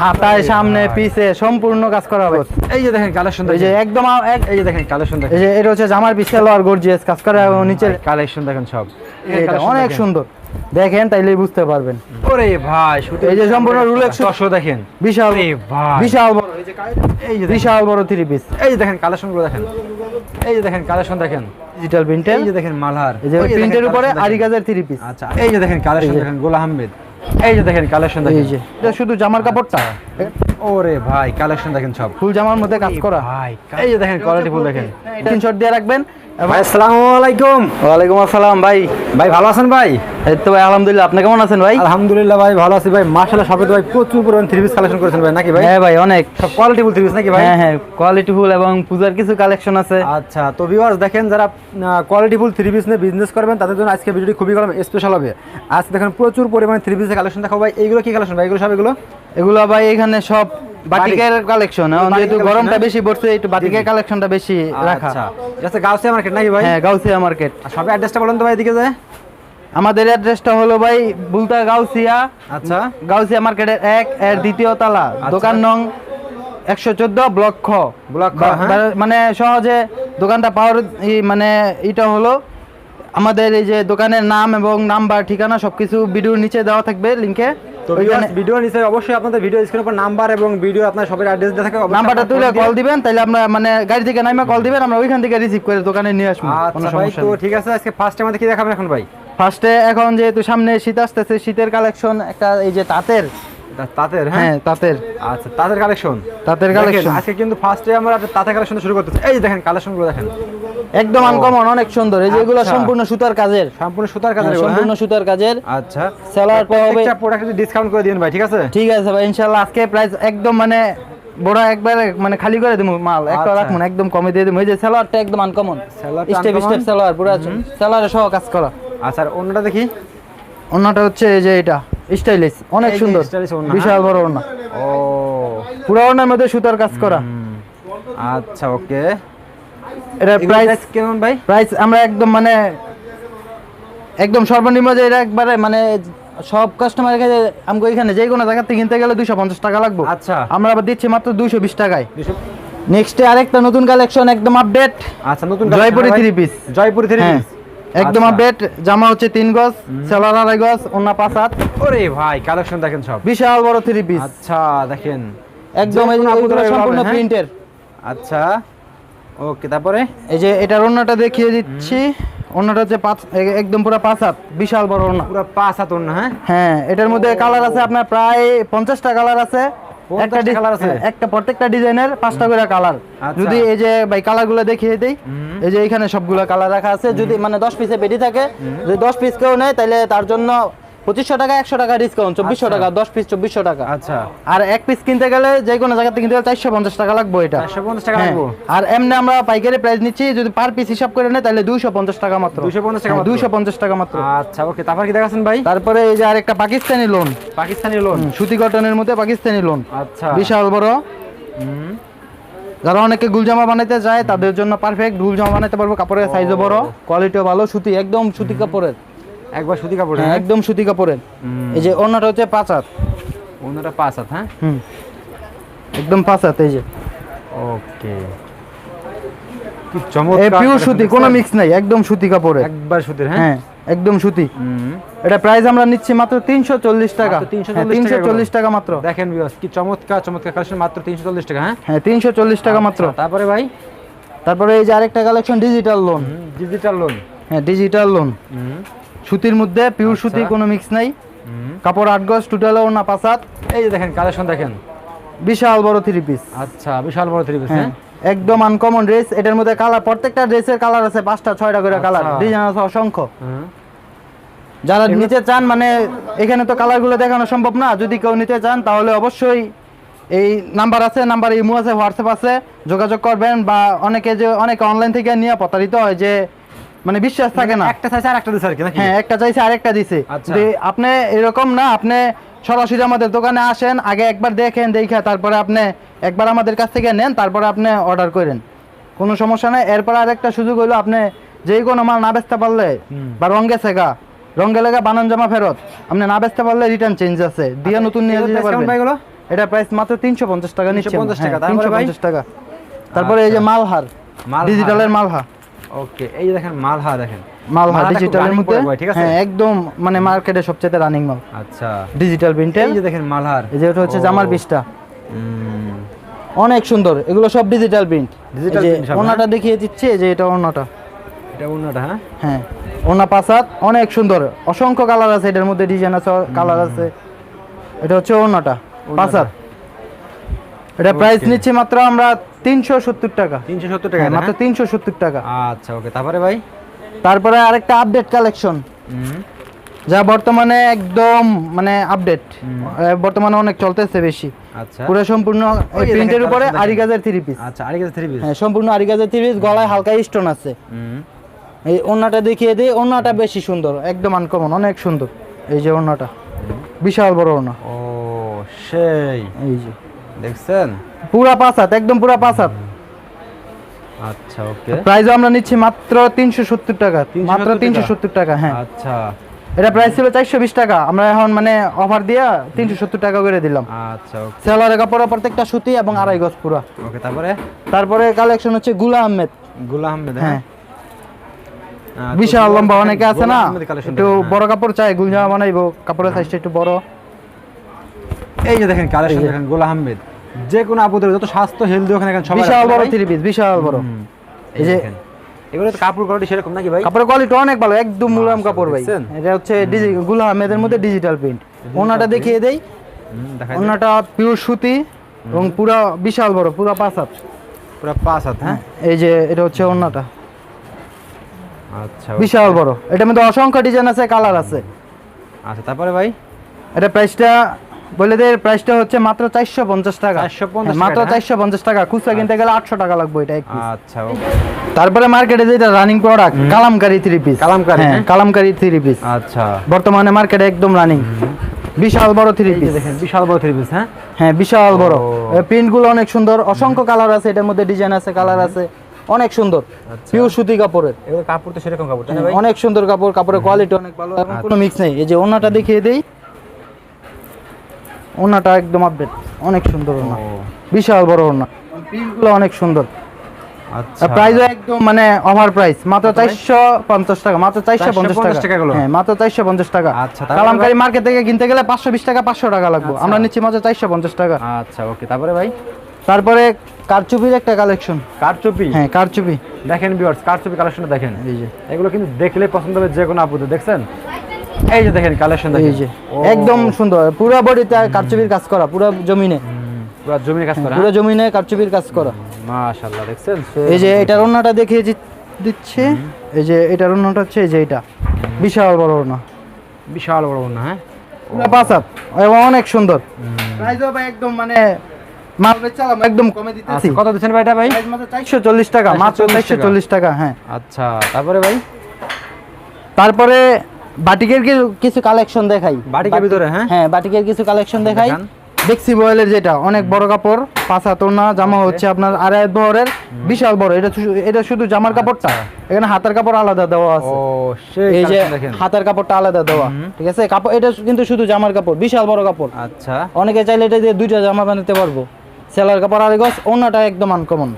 হাতায় সামনে পিছে সম্পূর্ণ কাজ করা হবে এই যে দেখেন কালেকশন এই যে একদম এই যে দেখেন কালেকশন দেখেন এই যে এটা হচ্ছে জামার পিছে আর গর্জিয়াস কাজ করা এবং নিচে কালেকশন দেখেন সব এটা অনেক সুন্দর দেখেন তাইলেই বুঝতে পারবেন ওরে ভাই এই যে সম্পূর্ণ রুলেক্স দেখেন বিশাল বিশাল বড় এই যে এই যে বিশাল বড় থ্রি পিস এই যে দেখেন দেখেন এই যে দেখেন কালেকশন দেখেন ডিজিটাল প্রিন্টের এই যে দেখেন মালহার এই যে প্রিন্টের উপরে collection আরি থ্রি পিস আচ্ছা এই যে দেখেন কালেকশন দেখেন গোলা আহমেদ এই যে দেখেন কালেকশন দেখেন। এই যে। এটা শুধু জামার কাপড়টা? ওরে ভাই কালেকশন দেখেন সব। ফুল জামার মধ্যে কাজ করা। ভাই এই যে দেখেন কোয়ালিটি ফুল দেখেন। স্ক্রিনশট দিয়ে রাখবেন। ভাই আসসালামু আলাইকুম। ওয়ালাইকুম আসসালাম ভাই। ভাই ভালো আছেন ভাই? এই তো ভাই আলহামদুলিল্লাহ। আপনি কেমন আছেন ভাই? আলহামদুলিল্লাহ ভাই ভালো আছি ভাই। মাশাআল্লাহ সবে ভাই প্রচুর পরিমাণ থ্রি পিস কালেকশন করেছেন ভাই নাকি ভাই? হ্যাঁ ভাই অনেক। সব কোয়ালিটি ফুল থ্রি পিস নাকি ভাই? হ্যাঁ হ্যাঁ এবং পূজার কিছু কালেকশন আছে। আচ্ছা তো ভিউয়ার্স দেখেন যারা কোয়ালিটি ফুল থ্রি পিস নিয়ে বিজনেস করবেন তাদের জন্য আজকে ভিডিওটি খুবই গরম স্পেশাল হবে। আজ দেখেন প্রচুর পরিমাণে থ্রি পিসের কালেকশন দেখাবো ভাই। এইগুলো কি কালেকশন ভাই? এগুলো সব এগুলো? এগুলো ভাই এখানে সব বাটিকের কালেকশন যেহেতু গরমটা? বেশি পড়ছে একটু বাটিকের কালেকশনটা বেশি রাখা। আচ্ছা আচ্ছা গাউসিয়া মার্কেট নাকি ভাই? হ্যাঁ গাউসিয়া মার্কেট সবে অ্যাড্রেসটা বলেন তো ভাই এদিকে যায় আমাদের অ্যাড্রেসটা হলো ভাই বুলতা গাউসিয়া। আচ্ছা। গাউসিয়া মার্কেটের এক এর দ্বিতীয় তলা দোকান নং একশো চোদ্দ ব্লক খ। ব্লক হ্যাঁ। মানে সহজে দোকানটা পাওয়ার মানে এটা হলো আমাদের এই যে দোকানের নাম এবং নাম্বার ঠিকানা সবকিছু ভিডিওর নিচে দেওয়া থাকবে লিংকে তো ভিডিও নিচে অবশ্যই আপনাদের ভিডিও স্ক্রিনের উপর নাম্বার এবং ভিডিও আপনার সবের অ্যাড্রেস দেওয়া থাকে নাম্বারটা তুলে কল দিবেন তাহলে আমরা মানে গাড়ি থেকে কল দিবেন আমরা ওইখান থেকে রিসিভ করে দোকানে নিয়ে আসব কোনো আচ্ছা সমস্যা তো ঠিক আছে আজকে ফার্স্ট আমাদের কি দেখাবেন এখন ভাই? ফার্স্টে এখন যেহেতু সামনে শীত আসতেছে শীতের কালেকশন একটা এই যে তাঁতের। তাঁতের হ্যাঁ? হ্যাঁ তাঁতের। আচ্ছা তাঁতের কালেকশন তাঁতের কালেকশন আজকে কিন্তু ফার্স্টে আমরা তাঁতের কালেকশন শুরু করতেছি। এই দেখেন কালেকশনগুলো দেখেন। একদম আনকমন অনেক সুন্দর। এই যে এগুলো আচ্ছা। সম্পূর্ণ সুতার কাজের। সম্পূর্ণ সুতার কাজ হ্যাঁ, সম্পূর্ণ সুতার কাজের। আচ্ছা। সেলার হবে। প্রত্যেকটা প্রোডাক্ট ডিসকাউন্ট করে দিন ভাই ঠিক আছে? ঠিক আছে ভাই ইনশাআল্লাহ আজকে প্রাইস একদম মানে বড় একবার মানে খালি করে দেবো মাল। একটা আচ্ছা। রাখুন একদম কমে দিয়ে দেবো এই যে সেলারটা একদম আনকমন স্টেপ স্টেপ সেলার পুরো সেলারে সহ কাজ করা। আচ্ছা আর অন্যটা দেখি? অন্যটা হচ্ছে এই যে এটা স্টাইলিশ অনেক সুন্দর। বিশাল বড় ওড়না। ও। পুরো ওড়নার মধ্যে সুতার কাজ করা। আচ্ছা ওকে। এটার প্রাইস কেমন ভাই? প্রাইস আমরা একদম মানে একদম সর্বনিম্ন যে এটা একবারে মানে সব কাস্টমারের কাছে আমাকে এখানে যে কোনো জায়গা থেকে কিনতে গেলে দুইশো পঞ্চাশ টাকা লাগবে। আচ্ছা। আমরা আবার দিচ্ছি মাত্র দুইশো বিশ টাকায়। নেক্সটে আরেকটা নতুন কালেকশন একদম আপডেট আচ্ছা নতুন Jaipuri three piece। Jaipuri three হ্যাঁ পিস একদম আচ্ছা। আপডেট জামা হচ্ছে তিন গজ সেলার আড়াই গজ অন্য পাঁচ হাত। ওরে ভাই কালেকশন দেখেন সব। বিশাল বড় থ্রি পিস আচ্ছা দেখেন। একদম সম্পূর্ণ হ্যাঁ? প্রিন্টের আচ্ছা। ওকে তারপরে? এই যে এটার অন্যটা দেখিয়ে দিচ্ছি। অন্যটা হচ্ছে পাঁচ একদম পুরো পাঁচ হাত বিশাল বড় অন্য পুরো পাঁচ হাত অন্য হ্যাঁ? হ্যাঁ এটার মধ্যে কালার আছে আপনার প্রায় পঞ্চাশটা কালার আছে। একটা 50টা ডিজ- colour আছে? হ্যাঁ, একটা প্রত্যেকটা ডিজাইনের পাঁচটা করে কালার। আচ্ছা। যদি এই যে ভাই কালারগুলো দেখিয়ে দিই। এই যে এখানে সবগুলো কালার রাখা আছে। যদি মানে দশ পিসে পেটি থাকে যদি দশ পিস কেউ নেয় তাহলে তার জন্য পঁচিশশো টাকা একশো টাকা ডিসকাউন্ট চব্বিশশো আচ্ছা। টাকা দশ পিস চব্বিশশো টাকা। আচ্ছা। আর এক পিস কিনতে গেলে যে কোনো জায়গা থেকে কিনতে গেলে চারশো পঞ্চাশ টাকা লাগবে এটা। 450 টাকা হ্যাঁ। লাগবো? আর এমনি আমরা পাইকারি প্রাইস নিচ্ছি যদি পার পিস হিসাব করে নেয় তাহলে দুইশো পঞ্চাশ টাকা মাত্র। 250 টাকা মাত্র? দুইশো পঞ্চাশ টাকা মাত্র। আচ্ছা ওকে। তারপর কি দেখাচ্ছেন ভাই? তারপরে এই যে আরেকটা পাকিস্তানি লোন পাকিস্তানি লোন সুতি কটনের মধ্যে পাকিস্তানি লোন আচ্ছা। বিশাল বড়। যারা অনেকে গুলজামা বানাইতে যায় তাদের জন্য পারফেক্ট গুলজামা বানাইতে পারব কাপড়ের সাইজও বড়। কোয়ালিটিও ভালো সুতি একদম সুতি কাপড়ের। একবার সুতি কাপড় হ্যাঁ, হ্যাঁ? একদম সুতি কাপড়ের। এই যে অন্যটা হচ্ছে পাঁচ হাত। অন্যটা পাঁচ হাত হ্যাঁ? হুম। একদম পাঁচ হাত এই যে। ওকে। পিওর সুতি কোনো মিক্স নাই একদম সুতি একবার সুতির হ্যাঁ? হ্যাঁ একদম সুতি। এটা প্রাইস আমরা নিচ্ছি মাত্র তিনশো চল্লিশ টাকা। মাত্র 340 হ্যাঁ, তিনশো চল্লিশ টাকা মাত্র। দেখেন বিয়াস কি চমৎকার চমৎকার কালেকশন মাত্র তিনশো চল্লিশ টাকা হ্যাঁ? হ্যাঁ তিনশো চল্লিশ টাকা মাত্র। আচ্ছা, তারপরে ভাই? তারপরে এই যে আরেকটা collection digital lawn digital lawn হ্যাঁ ডিজিটাল লোন সুতির মধ্যে পিওর সুতি আচ্ছা। কোনো মিক্স নাই। কাপড় আট গজ টোটাল না পাঁচ হাত। এই যে দেখেন কালেকশন দেখেন। বিশাল বড় থ্রি পিস আচ্ছা বিশাল বড় থ্রি পিস হ্যাঁ? হ্যাঁ একদম আনকমন ড্রেস এটার মধ্যে কালার প্রত্যেকটা ড্রেসের কালার আছে পাঁচটা ছয়টা করে কালার আচ্ছা। ডিজাইন আছে অসংখ্য। যারা নিতে চান মানে এখানে তো কালারগুলো দেখানো সম্ভব না। যদি কেউ নিতে চান তাহলে অবশ্যই এই নাম্বার আছে নাম্বার ইমো আছে হোয়াটসঅ্যাপ আছে। যোগাযোগ করবেন বা অনেকে যে অনেকে অনলাইন থেকে নিয়ে প্রতারিত হয় যে মানে বিশ্বাস থাকে না। একটা চাইছে আর একটা দিছে আর কি হ্যাঁ একটা চাইছে আরেকটা দিছে। আচ্ছা। যে আপনি এরকম না আপনি সরাসরি আমাদের দোকানে আসেন আগে একবার দেখেন দেখে তারপরে আপনি একবার আমাদের কাছ থেকে নেন তারপরে আপনি অর্ডার করেন। কোনো সমস্যা নাই। এরপর আরেকটা সুযোগ হলো আপনি যেই কোনো মাল না বেচতে পারলে বা রঙে সেগা রঙে লেগা বানান জামা ফেরত। আপনি না বেচতে পারলে রিটার্ন চেঞ্জ আছে। দিয়ে নতুন নিয়ে যেতে পারবেন। এটা প্রাইস মাত্র তিনশো পঞ্চাশ টাকা নিচ্ছে 350 টাকা, তারপরে পঞ্চাশ টাকা। তারপরে এই যে আচ্ছা। মালহার মালহার। ডিজিটালের মালহা। ওকে এই দেখেন মালহা দেখেন। মালহা ডিজিটালের মধ্যে? ঠিক আছে? হ্যাঁ একদম মানে মার্কেটে সবচেয়ে রানিং মাল। আচ্ছা। ডিজিটাল প্রিন্টের এই যে দেখেন মালহার। এই যে হচ্ছে জামার পিসটা অনেক সুন্দর এগুলো সব ডিজিটাল প্রিন্ট print ওনাটা দেখিয়ে দিচ্ছে যে এটা ওনাটা। এটা অন্যটা হ্যাঁ? হ্যাঁ ওনা পাসাত অনেক সুন্দর। অসংখ্য কালার আছে এটার মধ্যে ডিজাইন আছে কালার আছে। এটা হচ্ছে ওনাটা পাসাত এটা প্রাইস. নিচ্ছে মাত্র আমরা তিনশো সত্তর টাকা। তিনশো সত্তর টাকা হ্যাঁ, মাত্র হ্যাঁ? তিনশো সত্তর টাকা। আচ্ছা ওকে তারপরে ভাই? তারপরে আরেকটা আপডেট কালেকশন যা বর্তমানে একদম মানে আপডেট বর্তমানে অনেক চলতেছে বেশি। আচ্ছা। পুরো সম্পূর্ণ ওই প্রিন্টের উপরে। আরিগাজের থ্রি পিস আচ্ছা আরেক থ্রি পিস হ্যাঁ সম্পূর্ণ আরিগাজের থ্রি পিস গলায় হালকা স্টোন আছে। এই ওন্নাটা দেখিয়ে দিই ওন্নাটা বেশি সুন্দর একদম আনকমন অনেক সুন্দর। এই যে ওন্নাটা বিশাল বড় ওন্না। ও সেই। এই যে। দেখছেন? পুরা পাঁচ হাত একদম পুরা পাঁচ হাত। আচ্ছা ওকে। প্রাইসও আমরা নিচ্ছি মাত্র তিনশো সত্তর টাকা। মাত্র টাকা? তিনশো সত্তর টাকা হ্যাঁ। আচ্ছা। এটা প্রাইস ছিল চারশো বিশ টাকা। আমরা এখন মানে অফার দিয়া তিনশো সত্তর টাকা করে দিলাম। আচ্ছা ওকে। সেলারের কাপড় প্রত্যেকটা সুতি এবং আড়াই গজ পুরা। ওকে তারপরে? তারপরে কালেকশন হচ্ছে গুলা আহমেদ। গুলা আহমেদ হ্যাঁ? হ্যাঁ। বিশাল লম্বা অনেকে আছে না? একটু বড় কাপড় চাই গুলজামা বানাইবো কাপড়ের সাইজটা একটু বড়। এই যে দেখেন কালেকশন দেখেন গোলা আহমেদ। যে কোনো আপুদের যত স্বাস্থ্য হেলদি ওখানে এখানে বিশাল বড়? থ্রি পিস বিশাল বড়। এই যে- এগুলো তো কাপড় কোয়ালিটি সেরকম নাকি ভাই? কাপড়ের কোয়ালিটি অনেক ভালো একদম মুলাম কাপড় ভাই। এটা হচ্ছে গুলা আহমেদের মধ্যে ডিজিটাল প্রিন্ট ওনাটা দেখিয়ে দেই। ওনাটা পিওর সুতি এবং পুরা বিশাল বড় পুরা পাঁচ হাত। পুরো পাঁচ হাত হ্যাঁ? এই যে এটা হচ্ছে ওনাটা। আচ্ছা বিশাল বড়। এটার মধ্যে অসংখ্য ডিজাইন আছে কালার আছে। আচ্ছা তারপরে ভাই? এটা প্রাইসটা বলে দে প্রাইসটা হচ্ছে মাত্র চারশো পঞ্চাশ টাকা। 450 হ্যাঁ, মাত্র টাকা, হ্যাঁ? চারশো পঞ্চাশ টাকা। খুচরা কিনতে গেলে আটশো টাকা লাগবে এটা। আচ্ছা তারপরে মার্কেটে যেটা running product Kalamkari three piece Kalamkari, হ্যাঁ? কালামকারি থ্রি পিস আচ্ছা। বর্তমানে মার্কেটে একদম রানিং বিশাল বড় থ্রি পিস দেখেন বিশাল বড় থ্রি পিস হ্যাঁ? হ্যাঁ বিশাল বড়। প্রিন্টগুলো অনেক সুন্দর। অসংখ্য কালার আছে এটার মধ্যে ডিজাইন আছে কালার আছে। অনেক সুন্দর। আচ্ছা। পিওর সুতি কাপড়ের। কাপড় তো সেরকম কাপড় অনেক সুন্দর কাপড় কাপড়ের কোয়ালিটি অনেক ভালো এবং কোনো মিক্স নেই। এই যে ওনাটা দেখিয়ে দেই। ওনাটা একদম আপডেট অনেক সুন্দর ওনা বিশাল বড় ওনা প্রিন্টগুলো অনেক সুন্দর। আচ্ছা। প্রাইসও একদম মানে ওভার প্রাইস মাত্র চারশো পঞ্চাশ টাকা মাত্র চারশো পঞ্চাশ 450 টাকা টাকা গুলো? হ্যাঁ মাত্র চারশো পঞ্চাশ টাকা। আচ্ছা, তারপরে মার্কেট থেকে কিনতে গেলে পাঁচশো বিশ টাকা পাঁচশো টাকা লাগবে। আমরা নিচ্ছি মাত্র চারশো পঞ্চাশ টাকা। আচ্ছা ওকে তারপরে ভাই? তারপরে কারচুপির একটা কালেকশন কারচুপি? হ্যাঁ কারচুপি। দেখেন ভিউয়ার্স কারচুপি কালেকশনটা দেখেন। এই যে। এগুলো কিন্তু দেখলে পছন্দ হবে যে কোনো আপুদের দেখছেন? এই যে দেখেন কালেকশন এই যে একদম সুন্দর। পুরো বডিতে কারচুপির কাজ করা পুরো জমিনে। পুরো জমির কাজ করা পুরো জমিনে কারচুপির কাজ করা। মাশাআল্লাহ দেখছেন? এই যে এটার ওন্নাটা দেখিয়ে দিচ্ছে এই যে এটার ওন্নাটা হচ্ছে এই যে এটা। বিশাল বড় ওন্না বিশাল বড় হ্যাঁ? পুরো পাঁচ হাত অনেক সুন্দর। প্রাইসও ভাই একদম মানে মাল বেচালাম একদম কমে দিতেছি। আচ্ছা কত দিচ্ছেন ভাই এটা ভাই? চারশো চল্লিশ টাকা মাত্র 440 চারশো চল্লিশ টাকা হ্যাঁ। আচ্ছা তারপরে ভাই? তারপরে বাটিকের কিছু কালেকশন দেখাই। বাটিকের ভিতরে হ্যাঁ? হ্যাঁ বাটিকের কিছু কালেকশন দেখাই। দেখছি বয়েলের যেটা অনেক বড় কাপড় পাঁচ ওড়না জামা হচ্ছে আপনার আড়াই বহরের বিশাল বড়। এটা এটা শুধু জামার কাপড়টা এখানে হাতের কাপড় আলাদা দেওয়া ও আছে সেই এই যে হাতের কাপড়টা আলাদা দেওয়া। ঠিক আছে? কাপড় এটা কিন্তু শুধু জামার কাপড় বিশাল বড় কাপড়। আচ্ছা। অনেকে চাইলে এটা দিয়ে দুইটা জামা বানাতে পারব। সেলার কাপড় আড়াই গজ ওনাটা একদম আনকমন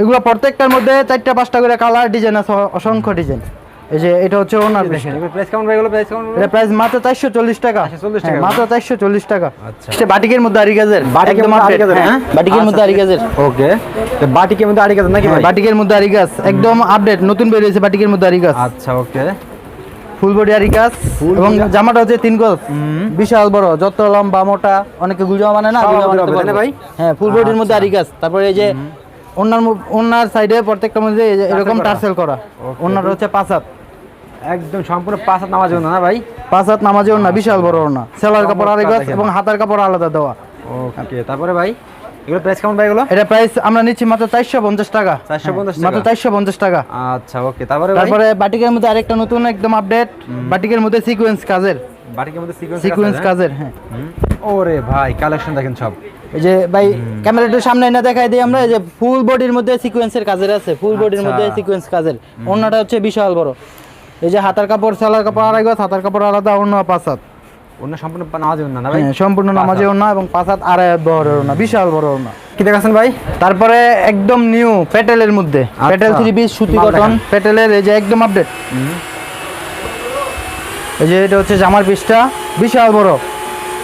এগুলো প্রত্যেকটার মধ্যে চারটা পাঁচটা করে কালার ডিজাইন আছে অসংখ্য ডিজাইন এই যে এটা হচ্ছে ওনার দেখেন প্রাইস কেমন ভাই প্রাইস কেমন এটা প্রাইস মাত্র চারশো চল্লিশ টাকা। 440 হ্যাঁ, টাকা। মাত্র চারশো চল্লিশ টাকা। আচ্ছা। এটা বাটিকের মধ্যে আরি গাজের। বাটিকের মধ্যে আরি গাজের, হ্যাঁ, হ্যাঁ? বাটিকের মধ্যে আরি গাজের। ওকে। তো বাটিকের মধ্যে নাকি হ্যাঁ, ভাই? বাটিকের মধ্যে আরি একদম আপডেট নতুন বের হয়েছে বাটিকের মধ্যে আরি আচ্ছা ওকে। ফুল বডি আরি এবং জামাটা হচ্ছে তিন গজ। বিশাল বড়। যত লম্বা মোটা অনেকে গুজামা মানে না সব গুজামা হবে, বানাতে তাই না পারবে। ভাই? হ্যাঁ ফুল বডির মধ্যে আরি গাছ তারপরে এই যে ওনার ওনার সাইডে প্রত্যেকটা মধ্যে এরকম টার্সেল করা. ওনার হচ্ছে পাঁচ হাত। একদম সম্পূর্ণ পাঁচ হাত নামাজ না ভাই? পাঁচ হাত নামাজে ওনা বিশাল বড় ওনা সেলার কাপড় আরি গাছ এবং হাতার কাপড় আলাদা দেওয়া। ওকে তারপরে ভাই এগুলো প্রাইস কেমন ভাই এগুলো? এটা প্রাইস আমরা নিচ্ছি মাত্র চারশো পঞ্চাশ টাকা। 450 হ্যাঁ, মাত্র টাকা। আচ্ছা ওকে তারপরে তারপরে বাটিকের মধ্যে আরেকটা নতুন একদম আপডেট বাটিকের মধ্যে সিকোয়েন্স কাজের। বাটিকের মধ্যে সিকোয়েন্স সিকোয়েন্স কাজের হ্যাঁ। ওরে ভাই কালেকশন দেখেন সব। এই যে ভাই সামনে না দেখাই দিই আমরা এই যে ফুল বডির মধ্যে সিকোয়েন্সের কাজের আছে। ফুল বডির আচ্ছা। মধ্যে সিকোয়েন্স কাজের। অন্যটা হচ্ছে বিশাল বড়। এই যে হাতার কাপড় সেলার কাপড় আড়াই গজ হাতার কাপড় আলাদা অন্য পাঁচ হাত সম্পূর্ণ নামাজি না না ভাই? হ্যাঁ, সম্পূর্ণ নামাজে ওনা এবং পাঁচ হাত আড়াই ওনা বিশাল বড় ওনা কি দেখাচ্ছেন ভাই? তারপরে একদম নিউ প্যাটেলের মধ্যে। প্যাটেল থ্রি পিস সুতি কটন দেখান। প্যাটেলের এই যে একদম আপডেট এই যে এটা হচ্ছে জামার পিসটা বিশাল বড়।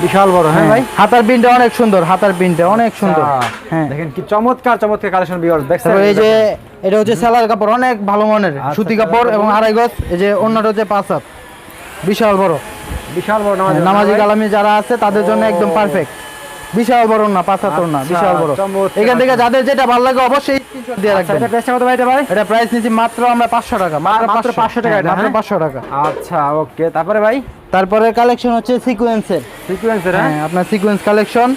বিশাল বড় হ্যাঁ ভাই? হাতার পিনটা অনেক সুন্দর হাতার পিনটা অনেক সুন্দর। আচ্ছা, হ্যাঁ। দেখেন কি চমৎকার চমৎকার কালেকশন ভিউয়ার্স দেখছেন? এই যে এটা হচ্ছে সেলার কাপড় অনেক ভালো মানের। আচ্ছা, সুতি কাপড় এবং। আড়াই গজ এই যে অন্যটা হচ্ছে পাঁচ হাত। বিশাল বড়। বিশাল বড় নামাজি নামাজি কালামি। যারা আছে তাদের জন্য একদম পারফেক্ট বিশাল বড় না পাঁচ হাত না আচ্ছা, বিশাল বড়। এখান থেকে যাদের যেটা ভালো লাগে অবশ্যই স্ক্রিনশট দিয়ে আচ্ছা রাখবেন। এটা প্রাইসটা কত ভাই এটা ভাই? এটা প্রাইস মাত্র আমরা পাঁচশো টাকা মাত্র 500 টাকা হ্যাঁ, এটা, মাত্র হ্যাঁ? পাঁচশো টাকা। আচ্ছা ওকে তারপরে ভাই? তারপরে কালেকশন হচ্ছে সিকোয়েন্সের সিকোয়েন্সের হ্যাঁ? হ্যাঁ আপনার সিকোয়েন্স কালেকশন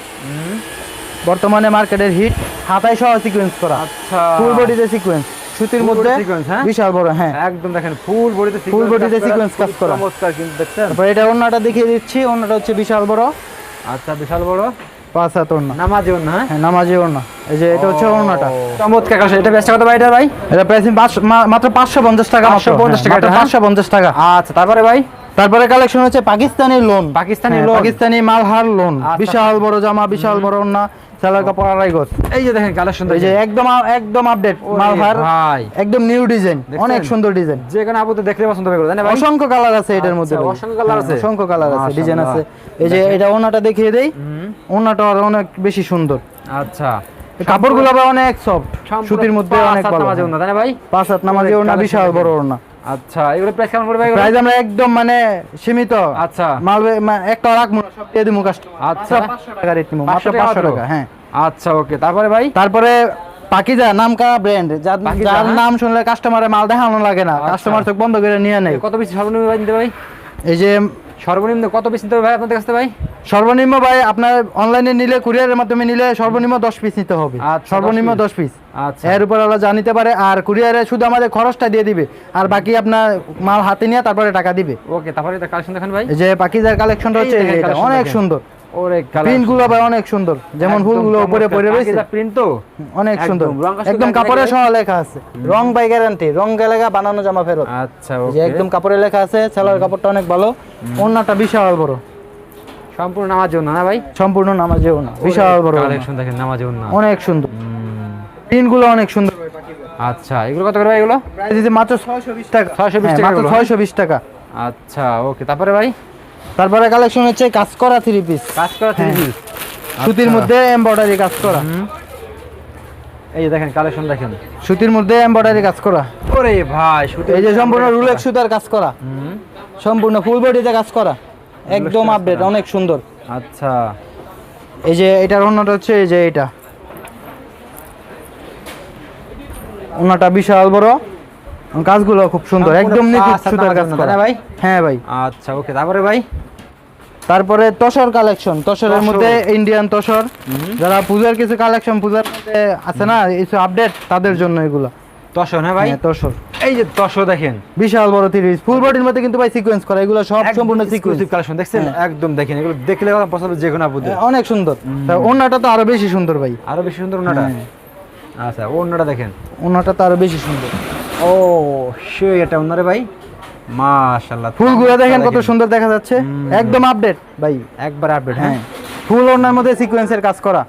বর্তমানে মার্কেটের হিট হাতায় সহ সিকোয়েন্স করা। আচ্ছা। ফুল বডিতে সিকোয়েন্স সুতির মধ্যে হ্যাঁ? বিশাল বড় হ্যাঁ। একদম দেখেন ফুল বডিতে Full body তে sequence কাজ করা। চমৎকার কিন্তু দেখছেন। তারপর এটা অন্যটা দেখিয়ে দিচ্ছি অন্যটা হচ্ছে বিশাল বড়। আচ্ছা বিশাল বড়। পাঁচ হাত ওড়না। নামাজি হ্যাঁ? হ্যাঁ নামাজি ওড়না। এই যে এটা হচ্ছে ওড়নাটা। চমৎকার কালেকশন এটা বেচটা কত ভাই এটা ভাই? এটা প্রাইস মাত্র পাঁচশো পঞ্চাশ টাকা 550 টাকা এটা, হ্যাঁ? পাঁচশো পঞ্চাশ টাকা। আচ্ছা তারপরে ভাই? তারপরে কালেকশন হচ্ছে পাকিস্তানি লোন পাকিস্তানি হ্যাঁ, loan? পাকিস্তানি মালহার লোন আচ্ছা। বিশাল বড় জামা বিশাল বড় ওড়না। সেলার কাপড় আড়াই গজ। এই যে দেখেন কালেকশন এই যে একদম একদম আপডেট ভাই। একদম নিউ ডিজাইন অনেক সুন্দর ডিজাইন যে কোনো আপুতে দেখলে পছন্দ হবে তাই না ভাই? অসংখ্য কালার আছে এটার মধ্যে আচ্ছা, অসংখ্য হ্যাঁ, আছে? অসংখ্য কালার আছে ডিজাইন আছে। এই যে এটা ওনাটা দেখিয়ে দেই। ওনাটা অনেক বেশি সুন্দর। আচ্ছা। কাপড়গুলো আবার অনেক সফট সুতির মধ্যে অনেক ভালো। পাঁচ হাত নামাজি ওনা বিশাল বড় ওনা আচ্ছা এগুলো প্রাইস কেমন পড়বে ভাই প্রাইস আমরা একদম মানে সীমিত। আচ্ছা। মাল একটা রাখব সব দিয়ে দিবো কাস্টমার আচ্ছা। পাঁচশো টাকা রেট 500 মাত্র টাকা পাঁচশো মাত্র? টাকা হ্যাঁ। আচ্ছা ওকে তারপরে ভাই? তারপরে পাকিজা নাম কা ব্র্যান্ড যার হ্যাঁ? নাম শুনলে কাস্টমারের মাল দেখানো লাগে না। আচ্ছা। কাস্টমার চোখ বন্ধ করে নিয়ে নেয় কত পিস সর্বনিম্ন ভাই নিতে ভাই? এই যে সর্বনিম্ন কত পিস নিতে হবে ভাই আপনাদের কাছে ভাই? সর্বনিম্ন ভাই আপনার অনলাইনে নিলে কুরিয়ারের মাধ্যমে নিলে সর্বনিম্ন দশ পিস নিতে হবে। আচ্ছা, সর্বনিম্ন 10 দশ পিস আচ্ছা। এর উপর ওরা যা নিতে পারে আর কুরিয়ারে শুধু আমাদের খরচটা দিয়ে দিবে আর বাকি আপনার মাল হাতে নিয়ে তারপরে টাকা দিবে। ওকে তারপরে কালেকশন দেখেন ভাই। যে পাকিজার কালেকশনটা হচ্ছে এটা অনেক সুন্দর। ওরে প্রিন্টগুলো ভাই অনেক সুন্দর। যেমন ফুলগুলো উপরে পড়ে রয়েছে। প্রিন্ট তো? অনেক সুন্দর। একদম কাপড়ের সহ লেখা আছে। রং বাই গ্যারান্টি রং লেখা বানানো জামা ফেরত। আচ্ছা যে একদম কাপড়ে লেখা আছে সেলার কাপড়টা অনেক ভালো। ওড়নাটা বিশাল বড়। সম্পূর্ণ নামাজ জন্য না ভাই? সম্পূর্ণ নামাজে ওড়না বিশাল বড় কালেকশন দেখেন নামাজ জন্য অনেক সুন্দর। প্রিন্টগুলো অনেক সুন্দর আচ্ছা এগুলো কত করে ভাই এগুলো? প্রাইস দিতে মাত্র 620 টাকা। 620 হ্যাঁ, টাকা মাত্র হ্যাঁ? 620 টাকা। আচ্ছা ওকে তারপরে ভাই? তারপরে কালেকশন হচ্ছে কাজ করা থ্রি পিস কাজ করা থ্রি পিস সুতির মধ্যে এমব্রয়ডারি কাজ করা এই দেখেন কালেকশন দেখেন। সুতির মধ্যে এমব্রয়ডারি কাজ করা ওরে ভাই শুধু এই যে সম্পূর্ণ রুলেক সুতার কাজ করা সম্পূর্ণ ফুল বডিতে কাজ করা একদম আপডেট অনেক সুন্দর। আচ্ছা। এই যে এটার অন্যটা হচ্ছে এই যে এটা ওনাটা বিশাল বড়। কাজগুলো খুব সুন্দর একদম নিখুঁত সুতার কাজ করা। ভাই? হ্যাঁ ভাই। আচ্ছা ওকে তারপরে ভাই? তারপরে তসর কালেকশন তসরের মধ্যে ইন্ডিয়ান তসর। যারা পূজার কিছু কালেকশন পূজার মধ্যে আছে না কিছু আপডেট তাদের জন্য এগুলো। তসর হ্যাঁ ভাই? হ্যাঁ, তসর। এই যে তসো দেখেন বিশাল বড় তিরিশ ফুল বডির মধ্যে কিন্তু ভাই সিকোয়েন্স করা এগুলো সব সম্পূর্ণ সিকোয়েন্স কালেকশন দেখছেন? একদম দেখেন এগুলো দেখলে পছন্দ যে কোনো আপুদের। অনেক সুন্দর। ওনাটা তো আরও বেশি সুন্দর ভাই। আরও বেশি সুন্দর ওনাটা হ্যাঁ। আচ্ছা ওনাটা দেখেন। ওনাটা তো আরও বেশি সুন্দর। ও সে এটা ওনারে ভাই। মাশাআল্লাহ ফুলগুলো দেখেন কত সুন্দর দেখা যাচ্ছে। একদম আপডেট ভাই। একবার আপডেট হ্যাঁ। হ্যাঁ। ফুল ওনার মধ্যে সিকোয়েন্সের কাজ করা।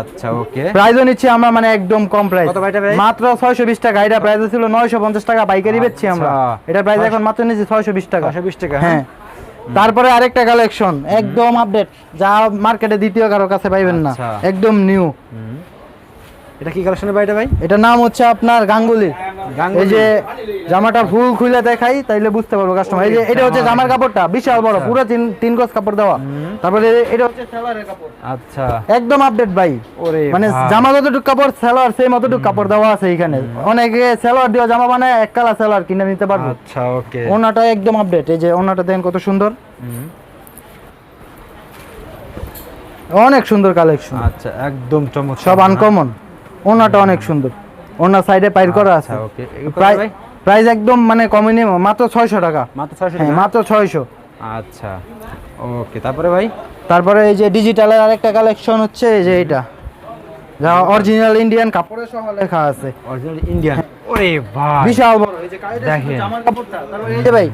আচ্ছা ওকে। প্রাইসও নিচ্ছি আমরা মানে একদম কম প্রাইস কত ভাই? মাত্র ছয়শো বিশ টাকা। এটা প্রাইস ছিল নয়শো পঞ্চাশ টাকা পাইকারি বেচছি আমরা। আচ্ছা। এটা প্রাইস এখন মাত্র নিচ্ছি ছয়শো বিশ টাকা। 620 টাকা, হ্যাঁ। তারপরে আরেকটা কালেকশন একদম আপডেট যা মার্কেটে দ্বিতীয় কারও কাছে পাইবেন না। আচ্ছা। একদম নিউ এটা কি কালেকশনের ভাই এটা ভাই? এটার নাম হচ্ছে আপনার গাঙ্গুলি। এই যে জামাটা ফুল খুলে দেখাই তাইলে বুঝতে পারব কাস্টমার এই যে এটা হচ্ছে জামার কাপড়টা বিশাল বড় আচ্ছা। পুরো তিন তিন গজ কাপড় দেওয়া। তারপরে এটা হচ্ছে সেলারের কাপড়। আচ্ছা। একদম আপডেট ভাই। মানে জামা যতটুকু কাপড় সেলার সেই মতটুকু কাপড় দেওয়া আছে এখানে অনেকে সেলার দেওয়া জামা বানায় এক কালা সেলার কিনে নিতে পারবে। আচ্ছা ওকে। ওনাটা একদম আপডেট এই যে ওনাটা দেখেন কত সুন্দর। অনেক সুন্দর কালেকশন আচ্ছা একদম চমৎকার। সব আনকমন ওনাটা অনেক সুন্দর। ওনার সাইডে পাইর করা আছে। আচ্ছা ওকে প্রায় প্রাইস একদম মানে কমিনি মাত্র ছয়শো টাকা। মাত্র 600 হ্যাঁ মাত্র ছয়শো। আচ্ছা ওকে। তারপরে ভাই? তারপরে এই যে ডিজিটালের আরেকটা কালেকশন হচ্ছে এই যে এটা যা অরিজিনাল ইন্ডিয়ান কাপড়ের সহ লেখা আছে। অরিজিনাল ইন্ডিয়ান ওরে ভাই বিশাল বড়। এই যে দেখেন। জামার কাপড়টা। তারপরে এই যে ভাই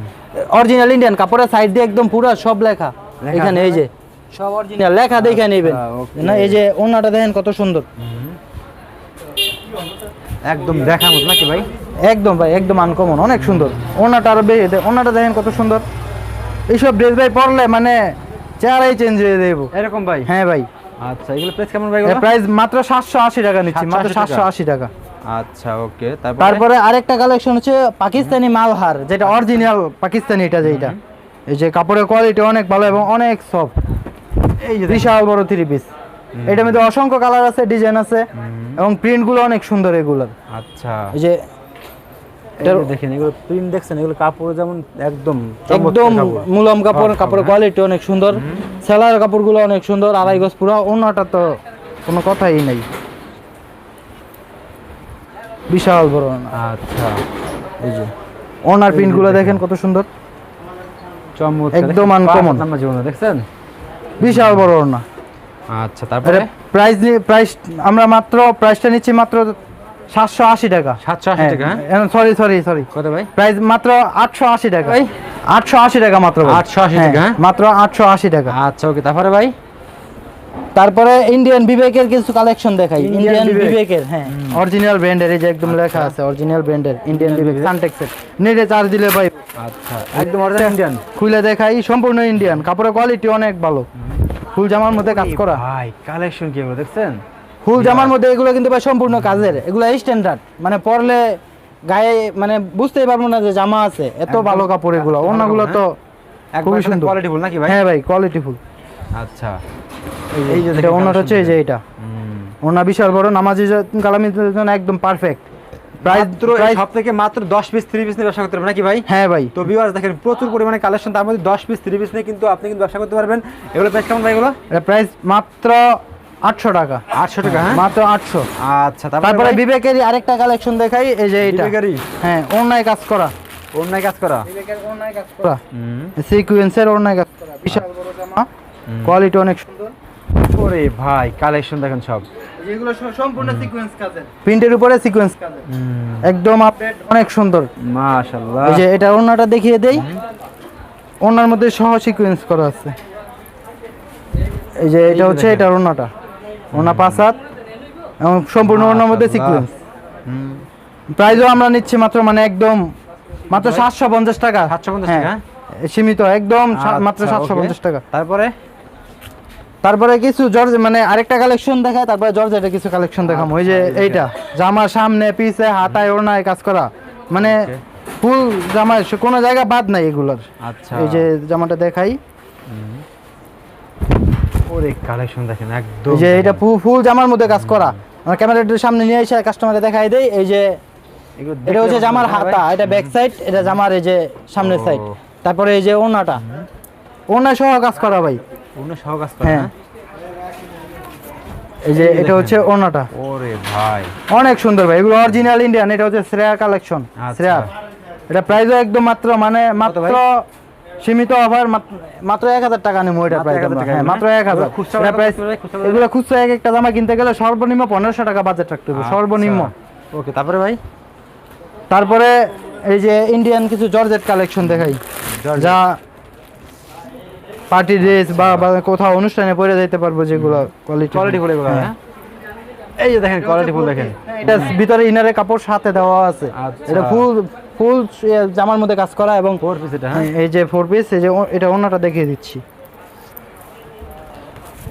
অরিজিনাল ইন্ডিয়ান কাপড়ের সাইড দিয়ে একদম পুরো সব লেখা। এখানে এই যে সব অরিজিনাল লেখা দেখে নেবেন। আচ্ছা, না এই যে ওনাটা দেখেন কত সুন্দর। একদম দেখার মতো নাকি ভাই? একদম ভাই একদম আনকমন অনেক সুন্দর। ওনাটা আরও বেশি ওনাটা দেখেন কত সুন্দর। এইসব ড্রেস ভাই পরলে মানে চেহারাই চেঞ্জ হয়ে দেবো এরকম ভাই? হ্যাঁ ভাই। আচ্ছা এগুলো প্রাইস কেমন ভাই প্রাইস মাত্র সাতশো আশি টাকা নিচ্ছি মাত্র সাতশো আশি টাকা। আচ্ছা ওকে তারপরে? আরেকটা কালেকশন হচ্ছে পাকিস্তানি মালহার যেটা অরিজিনাল পাকিস্তানি এটা যেটা এই যে কাপড়ের কোয়ালিটি অনেক ভালো এবং অনেক সফট এই যে বিশাল বড় থ্রি পিস এটার মধ্যে অসংখ্য কালার আছে ডিজাইন আছে এবং প্রিন্টগুলো অনেক সুন্দর এগুলোর আচ্ছা। এই যে দেখেন এগুলো প্রিন্ট দেখছেন এগুলো কাপড় যেমন একদম একদম মুলাম কাপড় কাপড়ের হ্যাঁ। কোয়ালিটি অনেক সুন্দর। সেলার কাপড়গুলো অনেক সুন্দর আড়াই গজ পুরো অন্যটা তো কোনো কথাই নেই। বিশাল বড়। আচ্ছা। এই যে ওনার প্রিন্টগুলো দেখেন। কত সুন্দর। চমৎকার। একদম দেখছেন? বিশাল বড় ওড়না আচ্ছা তারপরে? প্রাইস প্রাইস আমরা মাত্র প্রাইসটা নিচ্ছি মাত্র সাতশো আশি টাকা। 780 টাকা, হ্যাঁ? সরি সরি সরি কত ভাই? প্রাইস মাত্র আটশো আশি টাকা? আটশো আশি টাকা মাত্র আটশো 880 টাকা, হ্যাঁ? মাত্র আটশো আশি টাকা। আচ্ছা ওকে তারপরে ভাই? তারপরে ইন্ডিয়ান বিবেকের কিছু কালেকশন দেখাই। ইন্ডিয়ান বিবেকের হ্যাঁ। অরিজিনাল ব্র্যান্ডের এই যে একদম লেখা আছে অরিজিনাল ব্র্যান্ডের ইন্ডিয়ান বিবেক সানটেক্সের নেটে চার্জ দিলে ভাই। আচ্ছা একদম অরিজিনাল ইন্ডিয়ান খুলে দেখাই সম্পূর্ণ ইন্ডিয়ান কাপড়ের কোয়ালিটি অনেক ভালো। ফুল জামার মধ্যে কাজ করা। ভাই কালেকশন কি এগুলো দেখছেন? ফুল জামার মধ্যে এগুলো কিন্তু ভাই সম্পূর্ণ কাজের। এগুলো স্ট্যান্ডার্ড মানে পরলে গায়ে মানে বুঝতেই পারব না যে জামা আছে। এত ভালো কাপড় এগুলো। অন্যগুলো তো একবার সুন্দর। কোয়ালিটি ফুল নাকি ভাই? হ্যাঁ ভাই কোয়ালিটি ফুল। আচ্ছা। এটা দেখেন হচ্ছে এই যে এটা ওনা বিশাল বড় নামাজি কালামিদের জন্য একদম পারফেক্ট প্রাইস সব থেকে মাত্র 10 পিস 3 পিস নিয়ে ব্যবসা করতে পারবেন নাকি ভাই? হ্যাঁ ভাই। তো ভিউয়ার্স দেখেন প্রচুর পরিমাণে কালেকশন তার মধ্যে 10 পিস 3 পিস নিয়ে কিন্তু আপনি কিন্তু ব্যবসা করতে পারবেন। এগুলো প্রাইস কেমন ভাই এগুলো? এটা প্রাইস মাত্র আটশো টাকা। 800 টাকা হ্যাঁ? মাত্র আটশো। আচ্ছা তারপরে বিবেকেরই আরেকটা কালেকশন দেখাই এই যে এটা হ্যাঁ অন্যায় কাজ করা। অন্যায় কাজ করা? সিকুয়েন্সের অন্যায় কাজ করা। বিশাল বড় জামা। কোয়ালিটি অনেক সুন্দর। ওরে ভাই কালেকশন দেখেন সব। যেগুলো সম্পূর্ণ সিকোয়েন্স কাজের। প্রিন্টের উপরে সিকোয়েন্স কাজের। একদম আপডেট অনেক সুন্দর। মাশাআল্লাহ। এই যে এটা ওড়নাটা দেখিয়ে দেই। ওড়নার মধ্যে সহ সিকোয়েন্স করা আছে। এই যে এটা হচ্ছে এটা ওড়নাটা। ওড়না পাঁচ হাত এবং সম্পূর্ণ ওড়নার মধ্যে সিকোয়েন্স হুম। প্রাইসও আমরা নিচ্ছি মাত্র মানে একদম মাত্র সাতশো পঞ্চাশ টাকা। 750 হ্যাঁ, টাকা? সীমিত একদম মাত্র আচ্ছা, সাতশো okay। পঞ্চাশ টাকা। তারপরে? তারপরে কিছু জর্জ মানে আরেকটা কালেকশন দেখায় তারপরে জর্জেটের কিছু কালেকশন দেখাম ওই যে আচ্ছা, এইটা জামার সামনে পিছে হাতায় ওড়নায় কাজ করা। মানে ফুল জামায় সে- কোনো জায়গা বাদ নাই এগুলোর। আচ্ছা। এই যে জামাটা দেখাই। ওরে কালেকশন দেখেন একদম এই যে এটা ফুল জামার মধ্যে কাজ করা। আমার ক্যামেরাটার সামনে নিয়ে এসে কাস্টমারে দেখাই দেই। এই যে এটা হচ্ছে জামার? হাতা এটা ব্যাক সাইড এটা জামার এই যে সামনের সাইড তারপরে এই যে ওনাটা ওনা সহ কাজ করা ভাই। হ্যাঁ। এই যে এটা হচ্ছে ওনাটা। ওরে ভাই। অনেক সুন্দর ভাই এগুলো অরিজিনাল ইন্ডিয়ান এটা হচ্ছে শ্রেয়া কালেকশন আচ্ছা। শ্রেয়া এটা প্রাইসও একদম মাত্র মানে মাত্র সীমিত অফার মাত্র এক হাজার টাকা নেব এটা প্রাইস হ্যাঁ মাত্র? এক হাজার। এগুলো খুচরা প্রাইস খুচরা এক একটা জামা কিনতে গেলে সর্বনিম্ন পনেরোশো টাকা বাজেট রাখতে হবে সর্বনিম্ন। আচ্ছা। ওকে তারপরে ভাই? তারপরে এই যে ইন্ডিয়ান কিছু জর্জেট কালেকশন দেখাই। যা পার্টি ড্রেস বা কোথাও অনুষ্ঠানে পরে যেতে পারব যেগুলো কোয়ালিটি কোয়ালিটি ফুল। এগুলো হ্যাঁ। এই যে দেখেন কোয়ালিটি ফুল দেখেন। এটা ভিতরে ইনারে কাপড় সাথে দেওয়া আছে। আচ্ছা। এটা ফুল ফুল জামার মধ্যে কাজ করা এবং ফোর পিস এটা হ্যাঁ? এই যে ফোর পিস এই যে এটা অন্যটা দেখিয়ে দিচ্ছি।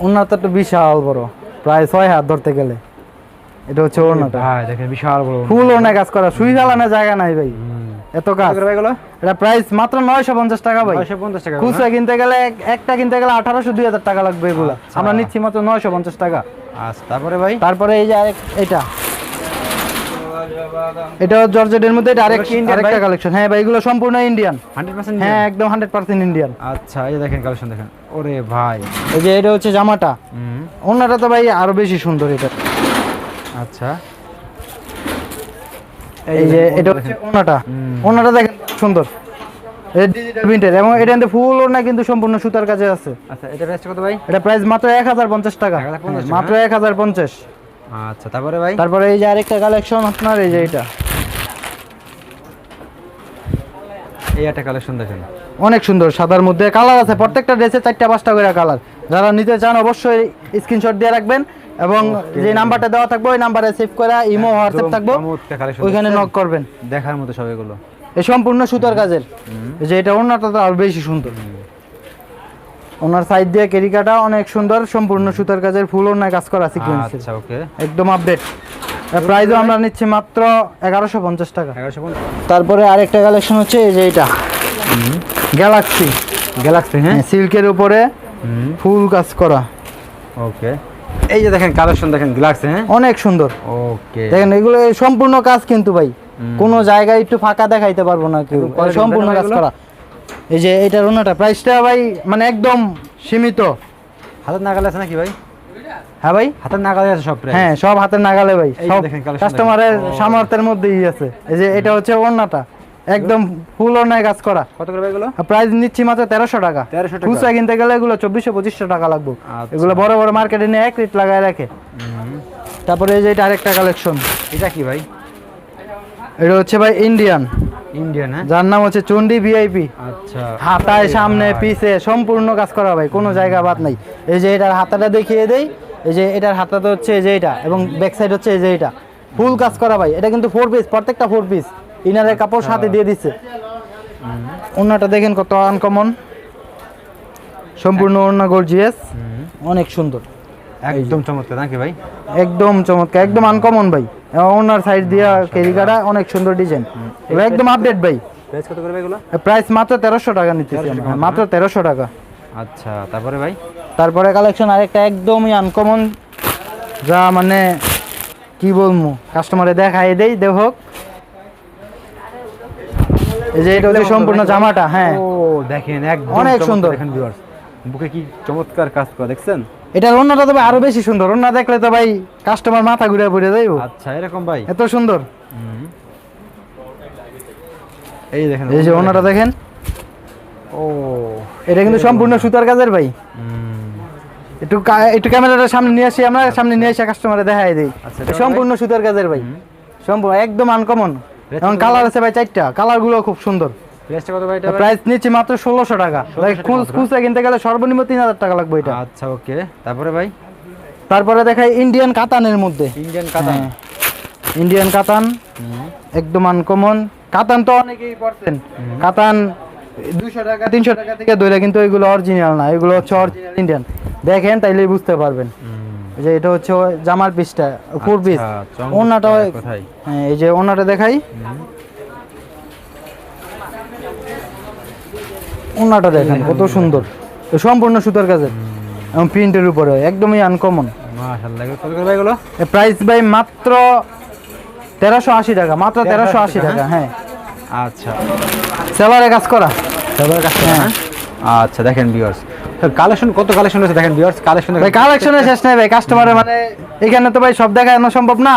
ওনাটা তো বিশাল বড় প্রায় ছয় হাত ধরতে গেলে। এটা হচ্ছে ওড়নাটা। ভাই দেখেন বিশাল বড় ফুল ওড়না কাজ করা সুই জায়গা নাই ভাই। এত কাজ। এগুলো? এটা প্রাইস মাত্র নয়শো পঞ্চাশ টাকা ভাই। 950 টাকা খুচরা কিনতে গেলে একটা কিনতে গেলে আঠারোশো দুই হাজার টাকা লাগবে এগুলো। আচ্ছা। আমরা নিচ্ছি মাত্র নয়শো পঞ্চাশ টাকা। আচ্ছা তারপরে ভাই? তারপরে এই যে আরেক এটা। এটা জর্জেটের মধ্যে এটা আরেক আরেকটা কালেকশন হ্যাঁ ভাই এগুলো সম্পূর্ণ ইন্ডিয়ান 100% হ্যাঁ একদম হান্ড্রেড পার্সেন্ট ইন্ডিয়ান আচ্ছা এই দেখেন কালেকশন দেখেন। ওরে ভাই। এই যে এটা হচ্ছে জামাটা। ওনাটা তো ভাই আরও বেশি সুন্দর এটা। আচ্ছা। এই যে এটা হচ্ছে ওনাটা। ওনাটা দেখেন সুন্দর। এটা ডিজিটাল প্রিন্টের এবং এটা কিন্তু ফুল ওনা কিন্তু সম্পূর্ণ সুতার কাছে আছে। আচ্ছা এটা প্রাইস কত ভাই? এটা প্রাইস মাত্র এক হাজার পঞ্চাশ টাকা। 1050 টাকা? মাত্র এক হাজার পঞ্চাশ। আচ্ছা তারপরে ভাই? তারপরে এই যে আরেকটা কালেকশন আপনার এই যে এটা। এই একটা কালেকশন দেখেন। অনেক সুন্দর সাদার মধ্যে। কালার আছে প্রত্যেকটা ড্রেসে চারটা পাঁচটা করে কালার যারা নিতে চান অবশ্যই স্ক্রিনশট দিয়ে রাখবেন। এবং যে নাম্বারটা দেওয়া থাকবে ওই নাম্বারে সেভ করা ইমো হোয়াটসঅ্যাপ থাকব। ওইখানে নক করবেন। দেখার মতো সব এগুলো। এই সম্পূর্ণ সুতার কাজের। যে এটা অন্যটা তো আরও বেশি সুন্দর। ওনার সাইড দিয়ে কেরিকাটা অনেক সুন্দর সম্পূর্ণ সুতার কাজের ফুল ওনার কাজ করা সিকোয়েন্স আচ্ছা ওকে একদম আপডেট প্রাইসও আমরা নিচ্ছি মাত্র এগারোশো পঞ্চাশ টাকা। তারপরে আরেকটা কালেকশন হচ্ছে এই যে এটা। গ্যালাক্সি গ্যালাক্সি হ্যাঁ? সিল্কের উপরে ফুল কাজ করা। ওকে এই যে দেখেন কালেকশন দেখেন গ্যালাক্সি হ্যাঁ? অনেক সুন্দর। ওকে দেখেন এগুলো সম্পূর্ণ কাজ কিন্তু ভাই। কোনো জায়গায় একটু ফাঁকা দেখাইতে পারব না কেউ। সম্পূর্ণ কাজ করা। এই যে এটার ওনাটা প্রাইসটা ভাই মানে একদম সীমিত। হাতের নাগালে আছে নাকি ভাই? হ্যাঁ ভাই? হাতের নাগালে আছে সব হ্যাঁ সব হাতের নাগালে ভাই। সব কাস্টমারের। ও। সামর্থ্যের মধ্যেই আছে। এই যে এটা হচ্ছে ওড়নাটা। একদম ফুল ওড়নায় কাজ করা। কত করে এগুলো? প্রাইস নিচ্ছি মাত্র তেরোশো টাকা। 1300 টাকা। খুচরা কিনতে গেলে এগুলো চব্বিশশো পঁচিশশো টাকা লাগবে। আচ্ছা। এগুলো বড় বড় মার্কেটে নিয়ে এক রেট লাগায় রাখে। তারপরে এই যে এটা আরেকটা কালেকশন এটা কি ভাই? এটা হচ্ছে ভাই ইন্ডিয়ান ইন্ডিয়ান হ্যাঁ? যার নাম হচ্ছে চন্ডি ভিআইপি আচ্ছা। হাতায় সামনে পিছে সম্পূর্ণ কাজ করা ভাই কোনো জায়গা বাদ নাই। এই যে এটার হাতাটা দেখিয়ে দেই। এই যে এটার হাতাটা হচ্ছে এই যে এটা এবং ব্যাক সাইড হচ্ছে এই যে এটা। ফুল কাজ করা ভাই এটা কিন্তু ফোর পিস প্রত্যেকটা ফোর পিস ইনারের কাপড় সাথে দিয়ে দিচ্ছে ওড়নাটা দেখেন কত আনকমন সম্পূর্ণ ওড়না গর্জিয়াস অনেক সুন্দর। একদম চমৎকার নাকি ভাই? একদম চমৎকার একদম আনকমন ভাই। ওনার সাইড দিয়া কেরিকাটা অনেক সুন্দর ডিজাইন একদম আপডেট ভাই। প্রাইস কত করে ভাই এগুলো? প্রাইস মাত্র তেরোশো টাকা নিতেছি আমরা। মাত্র তেরোশো টাকা। আচ্ছা তারপরে ভাই? তারপরে কালেকশন আরেকটা একদমই আনকমন যা মানে কি বলব কাস্টমারে দেখাই দেই দেখ হোক। এই যে এটা হচ্ছে সম্পূর্ণ জামাটা হ্যাঁ। ও দেখেন একদম অনেক সুন্দর। দেখেন ভিউয়ার্স বুকে কি চমৎকার কাজ করা দেখছেন? এটার অন্যটা তো ভাই আরও বেশি সুন্দর। অন্য দেখলে তো ভাই কাস্টমার মাথা ঘুরে পড়ে যাইব। আচ্ছা এরকম ভাই। এত সুন্দর। এই দেখেন এই যে অন্যটা দেখেন। ও। এটা কিন্তু সম্পূর্ণ সুতার কাজের ভাই। একটু একটু ক্যামেরাটা সামনে নিয়ে আসি আমরা সামনে নিয়ে এসে কাস্টমারে দেখাই দিই। আচ্ছা, সম্পূর্ণ সুতার কাজের ভাই। সম্পূর্ণ একদম আনকমন এবং কালার আছে ভাই চারটা। কালারগুলো খুব সুন্দর? প্রাইস নিচ্ছি মাত্র ষোলোশো টাকা? খুচরা কিনতে গেলে সর্বনিম্ন তিন হাজার টাকা লাগবে এটা। আচ্ছা ওকে তারপরে ভাই? তারপরে দেখাই ইন্ডিয়ান কাতানের মধ্যে। ইন্ডিয়ান কাতান। ইন্ডিয়ান কাতান। একদম আনকমন কাতান তো অনেকেই পড়ছেন কাতান দুশো টাকা তিনশো টাকা থেকে কিন্তু এগুলো অরিজিনাল না। এগুলো হচ্ছে অরিজিনাল ইন্ডিয়ান দেখেন তাইলেই বুঝতে পারবেন। যে এটা হচ্ছে জামার পিসটা ফোর পিস। আচ্ছা, চমৎকার ওনাটা? হ্যাঁ এই যে ওনাটা দেখাই। ওনাটা দেখেন কত সুন্দর। সম্পূর্ণ সুতার কাজের এবং প্রিন্টের উপরে একদমই আনকমন করে প্রাইস ভাই মাত্র তেরোশো আশি টাকা মাত্র তেরোশো আশি টাকা হ্যাঁ? আচ্ছা। সেলারে কাজ করা। সবার কাছে হ্যাঁ। আচ্ছা দেখেন ভিউয়ার্স কালেকশন কত কালেকশন আছে দেখেন ভিউয়ার্স কালেকশন ভাই কালেকশনের শেষ নাই ভাই কাস্টমারের মানে এখানে তো ভাই সব দেখানো সম্ভব না।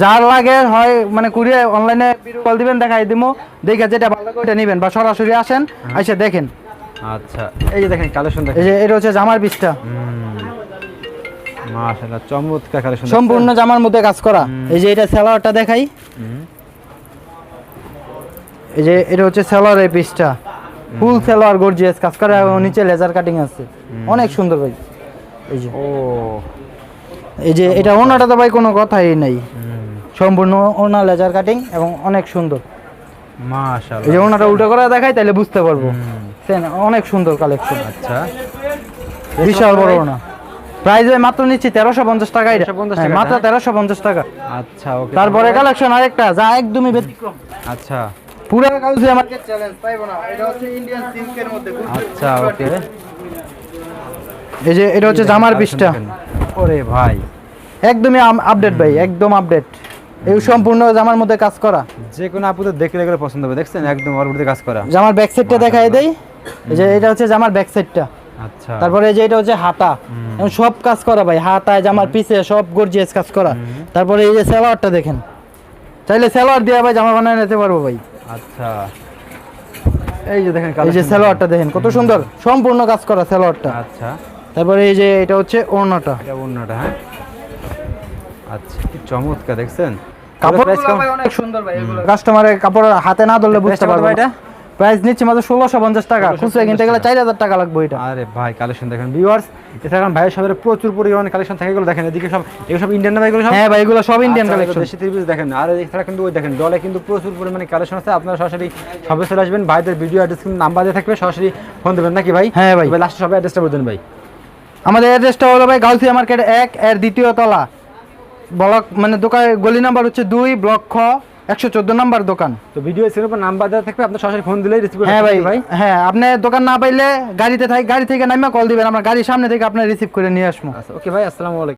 যার লাগে হয় মানে কুরিয়ে অনলাইনে ভিডিও কল দিবেন দেখাই দিমো। দেখে যেটা ভালো লাগে ওইটা নেবেন বা সরাসরি আসেন এসে দেখেন। আচ্ছা এই যে দেখেন কালেকশন এই যে এটা হচ্ছে জামার পিসটা। মাশাআল্লাহ চমৎকার কালেকশন সম্পূর্ণ জামার মধ্যে কাজ করা। এই যে এটা সেলারটা দেখাই। এই যে এটা হচ্ছে সেলারের পিসটা। ফুল সেলার গর্জিয়াস কাজ করা এবং নিচে লেজার কাটিং আছে। অনেক সুন্দর ভাই। এই যে। ও। এই যে এটা ওনাটা তো ভাই কোনো কথাই নাই। সম্পূর্ণ ওনা লেজার কাটিং এবং অনেক সুন্দর। মাশাআল্লাহ। এই যে ওনাটা উল্টো করে দেখাই তাহলে বুঝতে পারব। দেখেন, অনেক সুন্দর কালেকশন আচ্ছা। বিশাল বড় ওনা। প্রাইস মাত্র নিচ্ছি তেরোশো পঞ্চাশ টাকা এটা। 1350 হ্যাঁ, মাত্র হ্যাঁ? তেরোশো পঞ্চাশ টাকা। আচ্ছা ওকে তারপরে কালেকশন আরেকটা যা একদমই ব্যতিক্রম। আচ্ছা। পুরো কাউসিয়া মার্কেট চ্যালেঞ্জ পাইবো না? এটা হচ্ছে ইন্ডিয়ান সিল্কের মধ্যে আচ্ছা ওকে এই যে এটা হচ্ছে জামার পিসটা। ওরে ভাই। একদমই আপডেট ভাই একদম আপডেট এই সম্পূর্ণ জামার মধ্যে কাজ করা। যে কোনো আপুদের দেখলে এগুলো পছন্দ হবে দেখছেন? একদম উপরে কাজ করা। জামার ব্যাক সাইডটা দেখাই দেই। এই যে এটা হচ্ছে জামার ব্যাক সাইডটা আচ্ছা। তারপরে এই যে এটা হচ্ছে হাতা। সব কাজ করা ভাই হাতায় জামার পিছে সব গর্জিয়াস কাজ করা। তারপরে এই যে সালোয়ারটা দেখেন। চাইলে সালোয়ার দিয়ে ভাই জামা বানায় নিতে পারব ভাই। আচ্ছা। এই যে দেখেন এই যে সালোয়ারটা দেখেন কত সুন্দর সম্পূর্ণ কাজ করা সালোয়ারটা। আচ্ছা। তারপরে এই যে এটা হচ্ছে ওড়নাটা। এটা ওড়নাটা হ্যাঁ। আচ্ছা কি চমৎকার দেখছেন? কাপড় অনেক সুন্দর ভাই এগুলো। কাস্টমারের কাপড় হাতে না ধরলে বুঝতে পারবে এটা? প্রাইস নিচ্ছে মাত্র ষোলোশো পঞ্চাশ টাকা। 1650 খুচরা কিনতে গেলে চার হাজার টাকা লাগবে এটা আরে ভাই কালেকশন দেখেন ভিউয়ার্স এছাড়া ভাইয়ের সবের প্রচুর পরিমাণে কালেকশন থাকে এগুলো দেখেন এদিকে সব এগুলো সব ইন্ডিয়ান ভাইগুলো সব? হ্যাঁ ভাই এগুলো সব ইন্ডিয়ান কালেকশন দেশি থ্রি দেখেন আর এছাড়া কিন্তু ওই দেখেন ডলে কিন্তু প্রচুর পরিমাণে কালেকশন আছে আপনারা সরাসরি সবে চলে আসবেন ভাইদের ভিডিও অ্যাড্রেস কিন্তু নাম্বার দিয়ে থাকবে সরাসরি ফোন দেবেন নাকি ভাই? হ্যাঁ ভাই। ভাই লাস্টে সবাই অ্যাড্রেসটা বলতেন ভাই। আমাদের অ্যাড্রেসটা হলো ভাই গাউসিয়া মার্কেট এক এর দ্বিতীয় তলা। ব্লক মানে দোকান গলি নাম্বার হচ্ছে দুই ব্লক খ। একশো চোদ্দ নাম্বার দোকান। তো ভিডিও স্ক্রিনের উপর নাম্বার দেওয়া থাকবে আপনার সরাসরি ফোন দিলেই রিসিভ হ্যাঁ ভাই ভাই। হ্যাঁ আপনি দোকান না পাইলে গাড়িতে থাকি গাড়ি থেকে নামে কল দিবেন আমরা গাড়ির সামনে থেকে আপনার রিসিভ করে নিয়ে আসব। আচ্ছা ওকে ভাই আসসালামু আলাইকুম।